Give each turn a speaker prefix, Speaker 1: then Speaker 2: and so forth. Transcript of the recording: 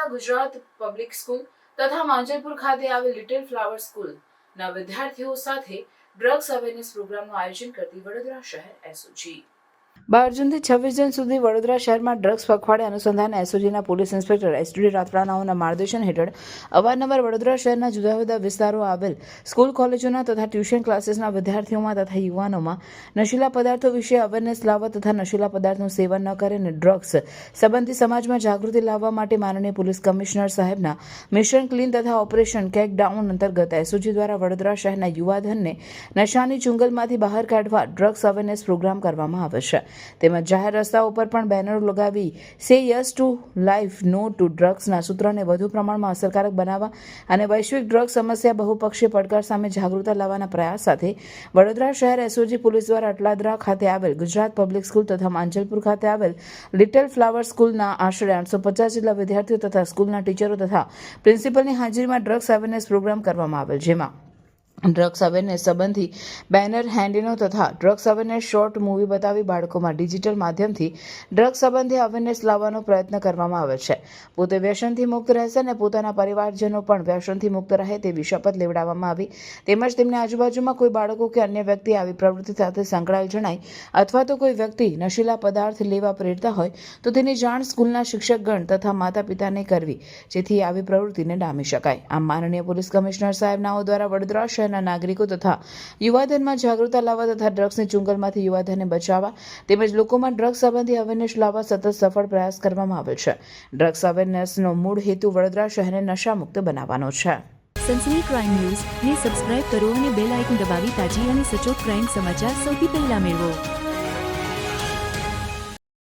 Speaker 1: Vadodara Gujarat public school તથા માંજલપુર ખાતે આવેલ લિટલ ફ્લાવર સ્કૂલ ના વિદ્યાર્થીઓ સાથે ડ્રગ્સ અવેરનેસ પ્રોગ્રામનું આયોજન કરતી વડોદરા શહેર એસઓજી બાર જૂનથી છવ્વીસ જૂન સુધી વડોદરા શહેરમાં ડ્રગ્સ પખવાડે અનુસંધાન એસઓજીના પોલીસ ઇન્સ્પેક્ટર એસડી રાતરાણાઓના માર્ગદર્શન હેઠળ અવારનવાર વડોદરા શહેરના જુદા જુદા વિસ્તારો આવેલ સ્કૂલ કોલેજોના તથા ટ્યુશન ક્લાસીસના વિદ્યાર્થીઓમાં તથા યુવાનોમાં નશીલા પદાર્થો વિશે અવેરનેસ લાવવા તથા નશીલા પદાર્થનું સેવન ન કરે અને ડ્રગ્સ સંબંધી સમાજમાં જાગૃતિ લાવવા માટે માનનીય પોલીસ કમિશનર સાહેબના મિશન ક્લીન તથા ઓપરેશન કેક ડાઉન અંતર્ગત એસઓજી દ્વારા વડોદરા શહેરના યુવાધનને નશાની ચુંગલમાંથી બહાર કાઢવા ડ્રગ્સ અવેરનેસ પ્રોગ્રામ કરવામાં આવે છે. તેમજ જાહેર રસ્તાઓ પર પણ બેનરો લગાવી say yes to life, no to ડ્રગ્સના સૂત્રને વધુ પ્રમાણમાં અસરકારક બનાવવા અને વૈશ્વિક ડ્રગ્સ સમસ્યા બહુપક્ષીય પડકાર સામે જાગૃતતા લાવવાના પ્રયાસ સાથે વડોદરા શહેર એસઓજી પોલીસ દ્વારા અટલાદરા ખાતે આવેલ ગુજરાત પબ્લિક સ્કૂલ તથા માંજલપુર ખાતે આવેલ લિટલ ફ્લાવર સ્કૂલના આશરે આઠસો પચાસ જેટલા વિદ્યાર્થીઓ તથા સ્કૂલના ટીચરો તથા પ્રિન્સિપલની હાજરીમાં ડ્રગ્સ અવેરનેસ પ્રોગ્રામ કરવામાં આવેલ, જેમાં ડ્રગ્સ અવેરનેસ સંબંધી બેનર હેન્ડીનો તથા ડ્રગ્સ અવેરનેસ શોર્ટ મૂવી બતાવી બાળકોમાં ડિજિટલ માધ્યમથી ડ્રગ્સ સંબંધી અવેરનેસ લાવવાનો પ્રયત્ન કરવામાં આવે છે. પોતે વ્યસનથી મુક્ત રહેશે અને પોતાના પરિવારજનો પણ વ્યસનથી મુક્ત રહે તેવી શપથ લેવડાવવામાં આવી. તેમજ તેમની આજુબાજુમાં કોઈ બાળકો કે અન્ય વ્યક્તિ આવી પ્રવૃત્તિ સાથે સંકળાયેલ જણાય અથવા તો કોઈ વ્યક્તિ નશીલા પદાર્થ લેવા પ્રેરતા હોય તો તેની જાણ સ્કૂલના શિક્ષકગણ તથા માતા પિતાને કરવી, જેથી આવી પ્રવૃત્તિને ડામી શકાય. આમ માનનીય પોલીસ કમિશનર સાહેબનાઓ દ્વારા વડોદરા શહેરના નાગરિકો તથા યુવાધનમાં જાગૃતતા લાવવા તથા ડ્રગ્સની ચુંગલમાંથી યુવાધનને બચાવવા તેમજ લોકોમાં ડ્રગ્સ સંબંધી અવેરનેસ લાવવા સતત સફળ પ્રયાસ કરવામાં આવે છે. ડ્રગ્સ અવેરનેસનો મૂળ હેતુ વડોદરા શહેરને નશામુક્ત બનાવવાનો છે.
Speaker 2: સનસની ક્રાઇમ ન્યૂઝ ને સબસ્ક્રાઇબ કરો અને બેલ આઇકન દબાવી તાજી અને સચોટ ક્રાઇમ સમાચાર સૌથી પહેલા મેળવો.